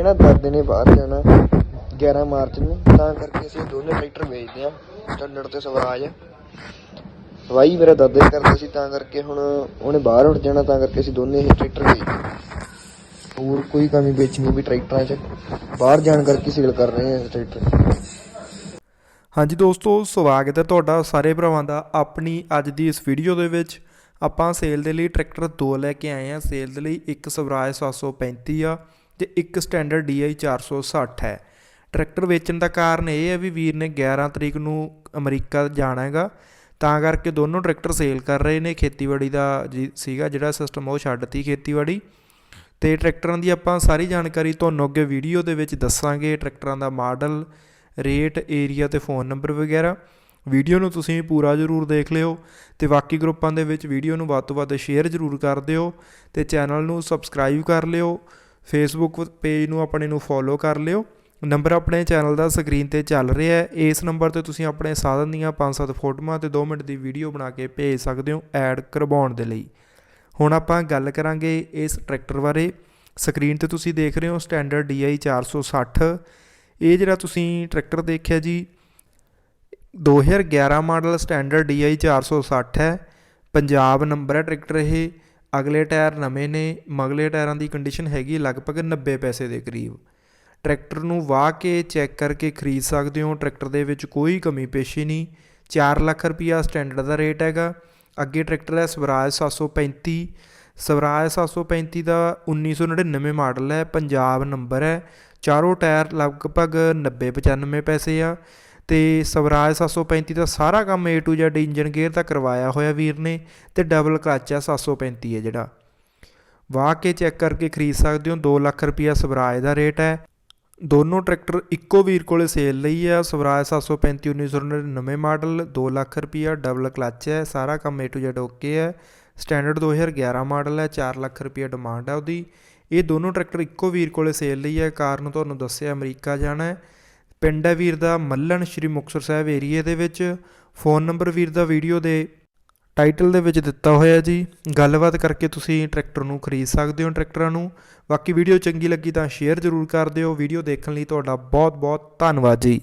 ਮੇਰੇ ਨਾ ਦਾਦੇ ਨੇ ਬਾਹਰ ਜਾਣਾ 11 ਮਾਰਚ ਨੂੰ, ਤਾਂ ਕਰਕੇ ਅਸੀਂ ਦੋਨੇ ਟਰੈਕਟਰ ਵੇਚਦੇ ਆ ਸਟੈਂਡਰਡ ਤੇ ਸਵਰਾਜ। ਵਾਈ ਮੇਰਾ ਦਾਦਾ ਹੀ ਕਰਦਾ ਸੀ, ਤਾਂ ਕਰਕੇ ਹੁਣ ਉਹਨੇ ਬਾਹਰ ਉੱਠ ਜਾਣਾ, ਤਾਂ ਕਰਕੇ ਅਸੀਂ ਦੋਨੇ ਇਹ ਟਰੈਕਟਰ ਵੇਚਦੇ ਹੋਰ ਕੋਈ ਕਮੀ ਵੇਚਣੀ ਵੀ ਟਰੈਕਟਰਾਂ 'ਚ, ਬਾਹਰ ਜਾਣ ਕਰਕੇ ਸੇਲ ਕਰ ਰਹੇ ਹਾਂ ਟਰੈਕਟਰ ਹਾਂਜੀ ਦੋਸਤੋ, ਸਵਾਗਤ ਹੈ ਤੁਹਾਡਾ ਸਾਰੇ ਭਰਾਵਾਂ ਦਾ ਆਪਣੀ ਅੱਜ ਦੀ ਇਸ ਵੀਡੀਓ ਦੇ ਵਿੱਚ। ਆਪਾਂ ਸੇਲ ਦੇ ਲਈ ਟਰੈਕਟਰ ਦੋ ਲੈ ਕੇ ਆਏ ਆ ਸੇਲ ਦੇ ਲਈ ਇੱਕ ਸਵਰਾਜ 735 ਆ। ਤੇ ਇੱਕ ਸਟੈਂਡਰਡ DI 460 ਹੈ। ਟਰੈਕਟਰ ਵੇਚਣ ਦਾ ਕਾਰਨ ਇਹ ਹੈ ਵੀ ਵੀਰ ਨੇ 11 ਤਰੀਕ ਨੂੰ ਅਮਰੀਕਾ ਜਾਣਾ ਹੈਗਾ। ਤਾਂ ਕਰਕੇ ਦੋਨੋਂ ਟਰੈਕਟਰ ਸੇਲ ਕਰ ਰਹੇ ਨੇ। ਖੇਤੀਬਾੜੀ ਦਾ ਜੀ- ਸੀਗਾ ਜਿਹੜਾ ਸਿਸਟਮ ਉਹ ਛੱਡਤੀ ਖੇਤੀਬਾੜੀ। ਤੇ ਟਰੈਕਟਰਾਂ ਦੀ ਆਪਾਂ ਸਾਰੀ ਜਾਣਕਾਰੀ ਤੁਹਾਨੂੰ ਅੱਗੇ ਵੀਡੀਓ ਦੇ ਵਿੱਚ ਦੱਸਾਂਗੇ। ਟਰੈਕਟਰਾਂ ਦਾ ਮਾਡਲ, ਰੇਟ, ਏਰੀਆ ਤੇ ਫੋਨ ਨੰਬਰ ਵਗੈਰਾ। ਵੀਡੀਓ ਨੂੰ ਤੁਸੀਂ ਪੂਰਾ ਜ਼ਰੂਰ ਦੇਖ ਲਿਓ ਤੇ ਬਾਕੀ ਗਰੁੱਪਾਂ ਦੇ ਵਿੱਚ ਵੀਡੀਓ ਨੂੰ ਵੱਧ ਤੋਂ ਵੱਧ ਸ਼ੇਅਰ ਜ਼ਰੂਰ ਕਰ ਦਿਓ ਤੇ ਚੈਨਲ ਨੂੰ ਸਬਸਕ੍ਰਾਈਬ ਕਰ ਲਿਓ। ਫੇਸਬੁੱਕ ਪੇਜ ਨੂੰ ਆਪਣੇ ਨੂੰ ਫੋਲੋ ਕਰ ਲਿਓ। ਨੰਬਰ ਆਪਣੇ ਚੈਨਲ ਦਾ ਸਕਰੀਨ ਤੇ ਚੱਲ ਰਿਹਾ ਹੈ। ਇਸ ਨੰਬਰ ਤੇ ਤੁਸੀਂ ਆਪਣੇ ਸਾਧਨ ਦੀਆਂ 5-7 ਫੋਟੋਆਂ ਤੇ 2 ਮਿੰਟ ਦੀ ਵੀਡੀਓ ਬਣਾ ਕੇ ਭੇਜ ਸਕਦੇ ਹੋ ਐਡ ਕਰਵਾਉਣ ਦੇ ਲਈ। ਹੁਣ ਆਪਾਂ ਗੱਲ ਕਰਾਂਗੇ ਇਸ ਟਰੈਕਟਰ ਬਾਰੇ। ਸਕਰੀਨ ਤੇ ਤੁਸੀਂ ਦੇਖ ਰਹੇ ਹੋ ਸਟੈਂਡਰਡ DI 460 ਇਹ ਜਿਹੜਾ ਤੁਸੀਂ ਟਰੈਕਟਰ ਦੇਖਿਆ ਜੀ 2011 ਮਾਡਲ ਸਟੈਂਡਰਡ DI 460 ਹੈ। ਪੰਜਾਬ ਨੰਬਰ ਹੈ ਟਰੈਕਟਰ ਇਹ। ਅਗਲੇ ਟਾਇਰ ਨਵੇਂ ਨੇ, ਮਗਲੇ ਟਾਇਰਾਂ ਦੀ ਕੰਡੀਸ਼ਨ ਹੈਗੀ ਲਗਭਗ 90 ਪੈਸੇ ਦੇ ਕਰੀਬ। ਟਰੈਕਟਰ ਨੂੰ ਵਾਹ ਕੇ ਚੈੱਕ ਕਰਕੇ ਖਰੀਦ ਸਕਦੇ ਹੋ, ਟਰੈਕਟਰ ਦੇ ਵਿੱਚ ਕੋਈ ਕਮੀ ਪੇਸ਼ੀ ਨਹੀਂ। 4 ਲੱਖ ਰੁਪਿਆ ਸਟੈਂਡਰਡ ਦਾ ਰੇਟ ਹੈਗਾ। ਅੱਗੇ ਟਰੈਕਟਰ ਹੈ ਸਵਰਾਜ 735 ਸਵਰਾਜ 735 ਦਾ 1999 ਮਾਡਲ ਹੈ, ਪੰਜਾਬ ਨੰਬਰ ਹੈ। ਚਾਰੋਂ ਟਾਇਰ ਲਗਭਗ 90 95 ਪੈਸੇ ਆ। ਤੇ ਸਵਰਾਜ 735 ਦਾ ਸਾਰਾ ਕੰਮ A to Z engine gear ਦਾ ਕਰਵਾਇਆ ਹੋਇਆ ਵੀਰ ਨੇ ਤੇ ਡਬਲ ਕਲਚ ਆ 735 ਹੈ ਜਿਹੜਾ। ਵਾਹ ਕੇ ਚੈੱਕ ਕਰਕੇ ਖਰੀਦ ਸਕਦੇ ਹੋ 2 ਲੱਖ ਰੁਪਿਆ ਸਵਰਾਜ ਦਾ ਰੇਟ ਹੈ। ਦੋਨੋਂ ਟਰੈਕਟਰ ਇੱਕੋ ਵੀਰ ਕੋਲੇ ਸੇਲ ਲਈ ਆ, ਸਵਰਾਜ 735 1999 ਮਾਡਲ 2 ਲੱਖ ਰੁਪਿਆ ਡਬਲ ਕਲਚ ਹੈ, ਸਾਰਾ ਕੰਮ A to Z ਓਕੇ ਹੈ। ਸਟੈਂਡਰਡ 2011 ਮਾਡਲ ਹੈ 4 ਲੱਖ ਰੁਪਿਆ ਡਿਮਾਂਡ ਹੈ ਉਹਦੀ। ਇਹ ਦੋਨੋਂ ਟਰੈਕਟਰ ਇੱਕੋ ਵੀਰ ਕੋਲੇ ਸੇਲ ਲਈ ਹੈ ਕਾਰਨ ਤੁਹਾਨੂੰ ਦੱਸਿਆ ਅਮਰੀਕਾ ਜਾਣਾ ਹੈ। ਪਿੰਡ ਹੈ ਵੀਰ ਦਾ, ਮੱਲਣ ਸ਼੍ਰੀ ਮੁਕਤਸਰ ਸਾਹਿਬ ਏਰੀਏ ਦੇ ਵਿੱਚ। ਫੋਨ ਨੰਬਰ ਵੀਰ ਦਾ ਵੀਡੀਓ ਦੇ ਟਾਈਟਲ ਦੇ ਵਿੱਚ ਦਿੱਤਾ ਹੋਇਆ ਜੀ। ਗੱਲਬਾਤ ਕਰਕੇ ਤੁਸੀਂ ਟਰੈਕਟਰ ਨੂੰ ਖਰੀਦ ਸਕਦੇ ਹੋ ਟਰੈਕਟਰਾਂ ਨੂੰ। ਬਾਕੀ ਵੀਡੀਓ ਚੰਗੀ ਲੱਗੀ ਤਾਂ ਸ਼ੇਅਰ ਜ਼ਰੂਰ ਕਰ ਦਿਓ। ਵੀਡੀਓ ਦੇਖਣ ਲਈ ਤੁਹਾਡਾ ਬਹੁਤ ਬਹੁਤ ਧੰਨਵਾਦ ਜੀ।